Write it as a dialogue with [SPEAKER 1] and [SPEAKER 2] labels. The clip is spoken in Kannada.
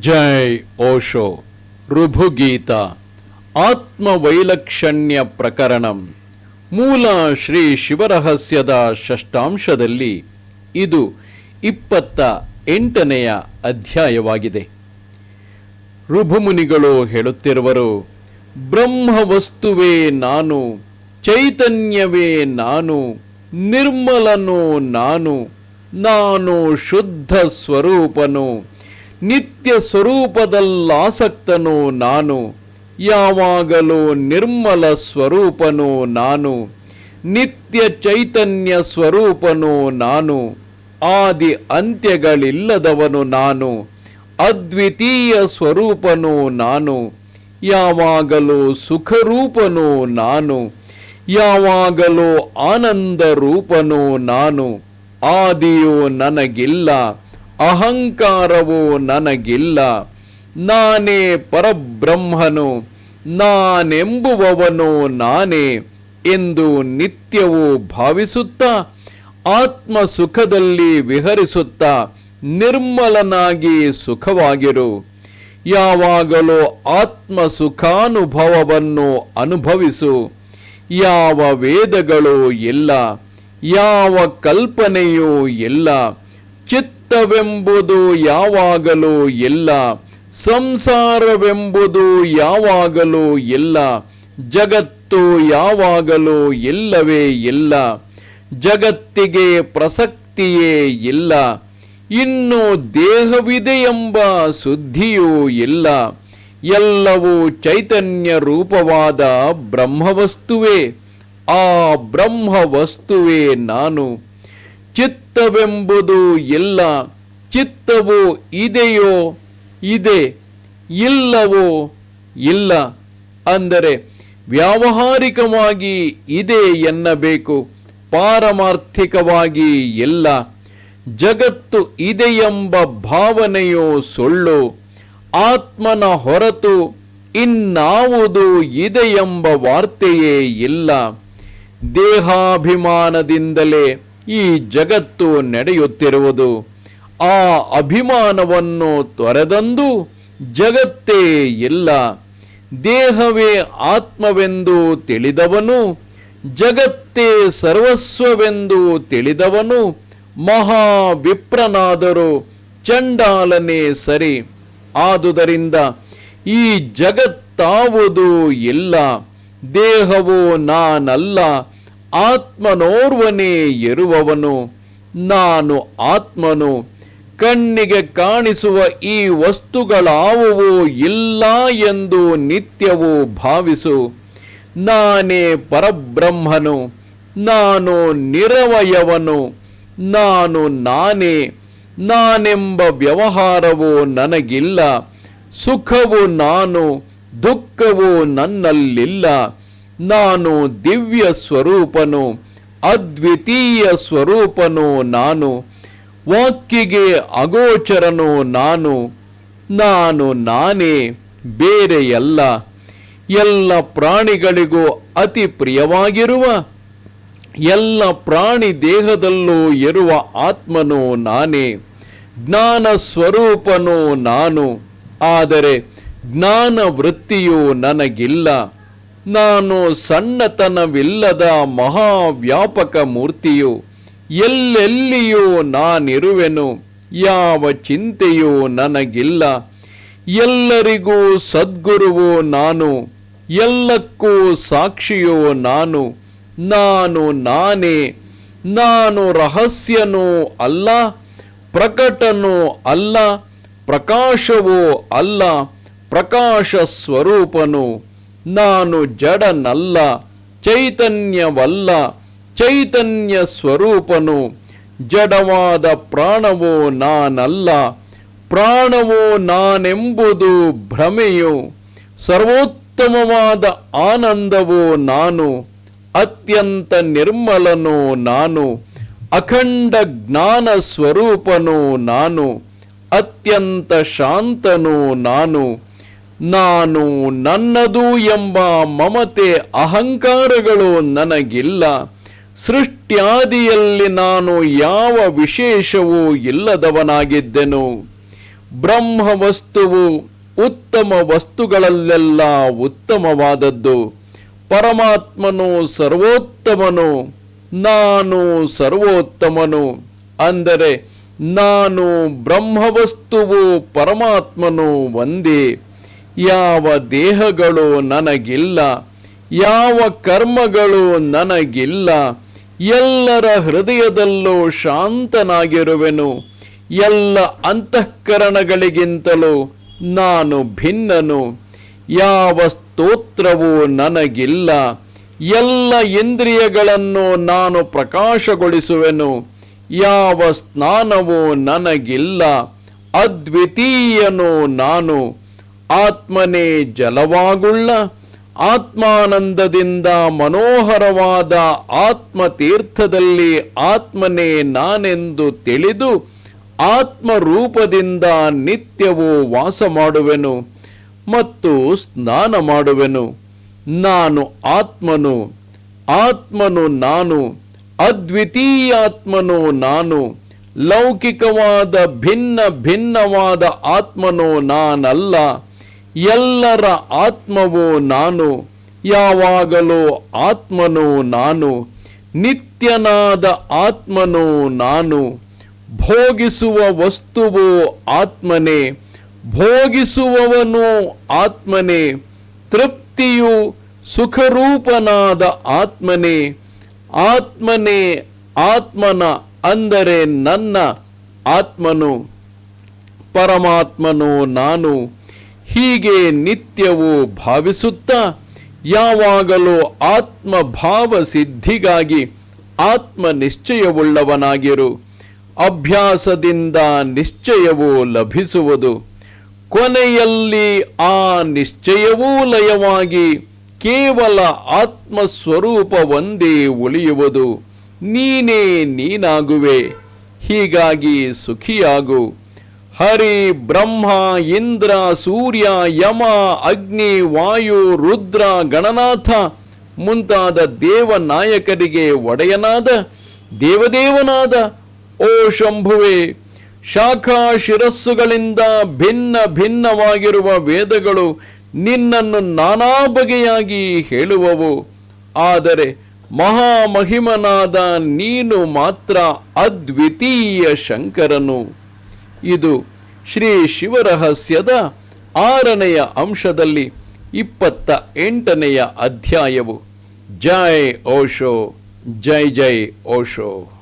[SPEAKER 1] ಜೈ ಓಶೋ. ಋಭುಗೀತ. ಆತ್ಮವೈಲಕ್ಷಣ್ಯ ಪ್ರಕರಣಂ. ಮೂಲ ಶ್ರೀ ಶಿವರಹಸ್ಯದ ಷಷ್ಟಾಂಶದಲ್ಲಿ ಇದು ಇಪ್ಪತ್ತ ಎಂಟನೆಯ ಅಧ್ಯಾಯವಾಗಿದೆ. ಋಭುಮುನಿಗಳು ಹೇಳುತ್ತಿರುವರು, ಬ್ರಹ್ಮವಸ್ತುವೇ ನಾನು, ಚೈತನ್ಯವೇ ನಾನು, ನಿರ್ಮಲನು ನಾನು ನಾನು ಶುದ್ಧ ಸ್ವರೂಪನು. ನಿತ್ಯ ಸ್ವರೂಪದಲ್ಲಾಸಕ್ತನು ನಾನು, ಯಾವಾಗಲೂ ನಿರ್ಮಲ ಸ್ವರೂಪನು ನಾನು, ನಿತ್ಯ ಚೈತನ್ಯ ಸ್ವರೂಪನು ನಾನು, ಆದಿ ಅಂತ್ಯಗಳಿಲ್ಲದವನು ನಾನು, ಅದ್ವಿತೀಯ ಸ್ವರೂಪನು ನಾನು, ಯಾವಾಗಲೂ ಸುಖರೂಪನು ನಾನು, ಯಾವಾಗಲೂ ಆನಂದ ರೂಪನು ನಾನು, ಆದಿಯು ನನಗಿಲ್ಲ. ಅಹಂಕಾರವು ನನಗಿಲ್ಲ. ನಾನೇ ಪರಬ್ರಹ್ಮನು, ನಾನೆಂಬುವವನು ನಾನೇ ಎಂದು ನಿತ್ಯವೂ ಭಾವಿಸುತ್ತಾ ಆತ್ಮ ಸುಖದಲ್ಲಿ ವಿಹರಿಸುತ್ತಾ, ನಿರ್ಮಲನಾಗಿ ಸುಖವಾಗಿರು. ಯಾವಾಗಲೂ ಆತ್ಮ ಸುಖಾನುಭವವನ್ನು ಅನುಭವಿಸು. ಯಾವ ವೇದಗಳು ಇಲ್ಲ, ಯಾವ ಕಲ್ಪನೆಯೂ ಇಲ್ಲ ಚಿತ್ತವೆಂಬುದು ಯಾವಾಗಲೂ ಇಲ್ಲ. ಸಂಸಾರವೆಂಬುದು ಯಾವಾಗಲೂ ಇಲ್ಲ. ಜಗತ್ತು ಯಾವಾಗಲೂ ಇಲ್ಲವೇ ಇಲ್ಲ. ಜಗತ್ತಿಗೆ ಪ್ರಸಕ್ತಿಯೇ ಇಲ್ಲ. ಇನ್ನು ದೇಹವಿದೆ ಎಂಬ ಸುದ್ದಿಯೂ ಇಲ್ಲ. ಎಲ್ಲವೂ ಚೈತನ್ಯ ರೂಪವಾದ ಬ್ರಹ್ಮವಸ್ತುವೇ. ಆ ಬ್ರಹ್ಮವಸ್ತುವೇ ನಾನು. ಚಿತ್ತವೆಂಬುದು ಇಲ್ಲ ಚಿತ್ತವು ಇದೆಯೋ ಇದೆ, ಇಲ್ಲವೋ ಇಲ್ಲ. ಅಂದರೆ ವ್ಯಾವಹಾರಿಕವಾಗಿ ಇದೆ ಎನ್ನಬೇಕು, ಪಾರಮಾರ್ಥಿಕವಾಗಿ ಎಲ್ಲ. ಜಗತ್ತು ಇದೆಯೆಂಬ ಭಾವನೆಯು ಸುಳ್ಳು, ಆತ್ಮನ ಹೊರತು ಇನ್ನಾವುದು ಇದೆಯೆಂಬ ವಾರ್ತೆಯೇ ಇಲ್ಲ. ದೇಹಾಭಿಮಾನದಿಂದಲೇ ಈ ಜಗತ್ತು ನಡೆಯುತ್ತಿರುವುದು. ಆ ಅಭಿಮಾನವನ್ನು ತೊರೆದಂದು ಜಗತ್ತೇ ಇಲ್ಲ. ದೇಹವೇ ಆತ್ಮವೆಂದು ತಿಳಿದವನು, ಜಗತ್ತೇ ಸರ್ವಸ್ವವೆಂದು ತಿಳಿದವನು, ಮಹಾವಿಪ್ರನಾದರೂ, ಚಂಡಾಲನೆ ಸರಿ. ಆದುದರಿಂದ ಈ ಜಗತ್ತಾವುದು ಇಲ್ಲ. ದೇಹವು ನಾನಲ್ಲ. ಆತ್ಮನೋರ್ವನೇ ಇರುವವನು ನಾನು ಆತ್ಮನು. ಕಣ್ಣಿಗೆ ಕಾಣಿಸುವ ಈ ವಸ್ತುಗಳಾವುವು ಇಲ್ಲ ಎಂದು ನಿತ್ಯವೂ ಭಾವಿಸು. ನಾನೇ ಪರಬ್ರಹ್ಮನು, ನಾನು ನಿರವಯವನು. ನಾನು ನಾನೇ, ನಾನೆಂಬ ವ್ಯವಹಾರವು ನನಗಿಲ್ಲ. ಸುಖವು ನಾನು, ದುಃಖವು ನನ್ನಲ್ಲಿಲ್ಲ. ನಾನು ದಿವ್ಯ ಸ್ವರೂಪನು, ಅದ್ವಿತೀಯ ಸ್ವರೂಪನು ನಾನು, ವಾಕ್ಕಿಗೆ ಅಗೋಚರನು ನಾನು ನಾನು ನಾನೇ ಬೇರೆಯಲ್ಲ ಎಲ್ಲ ಪ್ರಾಣಿಗಳಿಗೂ ಅತಿ ಪ್ರಿಯವಾಗಿರುವ, ಎಲ್ಲ ಪ್ರಾಣಿ ದೇಹದಲ್ಲೂ ಇರುವ ಆತ್ಮನು ನಾನೇ, ಜ್ಞಾನ ಸ್ವರೂಪನು ನಾನು, ಆದರೆ ಜ್ಞಾನ ವೃತ್ತಿಯು ನನಗಿಲ್ಲ. ನಾನು ಸಣ್ಣತನವಿಲ್ಲದ ಮಹಾವ್ಯಾಪಕ ಮೂರ್ತಿಯು, ಎಲ್ಲೆಲ್ಲಿಯೂ ನಾನಿರುವೆನು, ಯಾವ ಚಿಂತೆಯೂ ನನಗಿಲ್ಲ. ಎಲ್ಲರಿಗೂ ಸದ್ಗುರುವು ನಾನು, ಎಲ್ಲಕ್ಕೂ ಸಾಕ್ಷಿಯೋ ನಾನು. ನಾನು ನಾನೇ, ನಾನು ರಹಸ್ಯನೂ ಅಲ್ಲ, ಪ್ರಕಟನೂ ಅಲ್ಲ, ಪ್ರಕಾಶವೂ ಅಲ್ಲ, ಪ್ರಕಾಶ ಸ್ವರೂಪನು. ನಾನು ಜಡನಲ್ಲ, ಚೈತನ್ಯವಲ್ಲ, ಚೈತನ್ಯ ಸ್ವರೂಪನು, ಜಡವಾದ ಪ್ರಾಣವೋ ನಾನಲ್ಲ, ಪ್ರಾಣವೋ ನಾನೆಂಬುದು ಭ್ರಮೆಯು, ಸರ್ವೋತ್ತಮವಾದ ಆನಂದವೋ ನಾನು, ಅತ್ಯಂತ ನಿರ್ಮಲನೋ ನಾನು, ಅಖಂಡ ಜ್ಞಾನ ಸ್ವರೂಪನೋ ನಾನು, ಅತ್ಯಂತ ಶಾಂತನೋ ನಾನು ನಾನು ನನ್ನದು ಎಂಬ ಮಮತೆ ಅಹಂಕಾರಗಳು ನನಗಿಲ್ಲ. ಸೃಷ್ಟ್ಯಾದಿಯಲ್ಲಿ ನಾನು ಯಾವ ವಿಶೇಷವೂ ಇಲ್ಲದವನಾಗಿದ್ದೆನು. ಬ್ರಹ್ಮ ವಸ್ತುವು ಉತ್ತಮ ವಸ್ತುಗಳಲ್ಲೆಲ್ಲ ಉತ್ತಮವಾದದ್ದು. ಪರಮಾತ್ಮನು ಸರ್ವೋತ್ತಮನು, ನಾನು ಸರ್ವೋತ್ತಮನು. ಅಂದರೆ ನಾನು ಬ್ರಹ್ಮವಸ್ತುವು ಪರಮಾತ್ಮನು ಒಂದೇ. ಯಾವ ದೇಹಗಳು ನನಗಿಲ್ಲ, ಯಾವ ಕರ್ಮಗಳು ನನಗಿಲ್ಲ, ಎಲ್ಲರ ಹೃದಯದಲ್ಲೂ ಶಾಂತನಾಗಿರುವೆನು, ಎಲ್ಲ ಅಂತಃಕರಣಗಳಿಗಿಂತಲೂ ನಾನು ಭಿನ್ನನು, ಯಾವ ಸ್ತೋತ್ರವೂ ನನಗಿಲ್ಲ, ಎಲ್ಲ ಇಂದ್ರಿಯಗಳನ್ನು ನಾನು ಪ್ರಕಾಶಗೊಳಿಸುವೆನು, ಯಾವ ಸ್ನಾನವೂ ನನಗಿಲ್ಲ, ಅದ್ವಿತೀಯನು ನಾನು ಆತ್ಮನೇ ಜಲವಾಗುಳ್ಳ, ಆತ್ಮಾನಂದದಿಂದ ಮನೋಹರವಾದ ಆತ್ಮತೀರ್ಥದಲ್ಲಿ ಆತ್ಮನೇ ನಾನೆಂದು ತಿಳಿದು ಆತ್ಮರೂಪದಿಂದ ನಿತ್ಯವೂ ವಾಸ ಮಾಡುವೆನು ಮತ್ತು ಸ್ನಾನ ಮಾಡುವೆನು. ನಾನು ಆತ್ಮನು ಆತ್ಮನು ನಾನು, ಅದ್ವಿತೀಯಾತ್ಮನು ನಾನು, ಲೌಕಿಕವಾದ ಭಿನ್ನ ಭಿನ್ನವಾದ ಆತ್ಮನು ನಾನಲ್ಲ. ಎಲ್ಲರ ಆತ್ಮವು ನಾನು, ಯಾವಾಗಲೂ ಆತ್ಮನೋ ನಾನು, ನಿತ್ಯನಾದ ಆತ್ಮನೋ ನಾನು, ಭೋಗಿಸುವ ವಸ್ತುವು ಆತ್ಮನೇ, ಭೋಗಿಸುವವನು ಆತ್ಮನೇ, ತೃಪ್ತಿಯು ಸುಖರೂಪನಾದ ಆತ್ಮನೇ ಆತ್ಮನೇ ಆತ್ಮನ ಅಂದರೆ ನನ್ನ ಆತ್ಮನು, ಪರಮಾತ್ಮನೋ ನಾನು ಹೀಗೆ ನಿತ್ಯವೂ ಭಾವಿಸುತ್ತಾ ಯಾವಾಗಲೂ ಆತ್ಮಭಾವ ಸಿದ್ಧಿಗಾಗಿ ಆತ್ಮ ನಿಶ್ಚಯವುಳ್ಳವನಾಗಿರು ಅಭ್ಯಾಸದಿಂದ ನಿಶ್ಚಯವೂ ಲಭಿಸುವುದು. ಕೊನೆಯಲ್ಲಿ ಆ ನಿಶ್ಚಯವೂ ಲಯವಾಗಿ ಕೇವಲ ಆತ್ಮಸ್ವರೂಪವೊಂದೇ ಉಳಿಯುವುದು. ನೀನೇ ನೀನಾಗುವೆ. ಹೀಗಾಗಿ ಸುಖಿಯಾಗು. ಹರಿ ಬ್ರಹ್ಮ ಇಂದ್ರ ಸೂರ್ಯ ಯಮ ಅಗ್ನಿ ವಾಯು ರುದ್ರ ಗಣನಾಥ ಮುಂತಾದ ದೇವನಾಯಕರಿಗೆ ಒಡೆಯನಾದ ದೇವದೇವನಾದ ಓ ಶಂಭುವೆ, ಶಾಖಾ ಶಿರಸ್ಸುಗಳಿಂದ ಭಿನ್ನ ಭಿನ್ನವಾಗಿರುವ ವೇದಗಳು ನಿನ್ನನ್ನು ನಾನಾ ಬಗೆಯಾಗಿ ಹೇಳುವವು. ಆದರೆ ಮಹಾಮಹಿಮನಾದ ನೀನು ಮಾತ್ರ ಅದ್ವಿತೀಯ ಶಂಕರನು. ಇದು ಶ್ರೀ ಶಿವರಹಸ್ಯದ ಆರನೆಯ ಅಂಶದಲ್ಲಿ ಇಪ್ಪತ್ತ ಎಂಟನೆಯ ಅಧ್ಯಾಯವು. ಜೈ ಓಶೋ ಜೈ ಜೈ ಓಶೋ.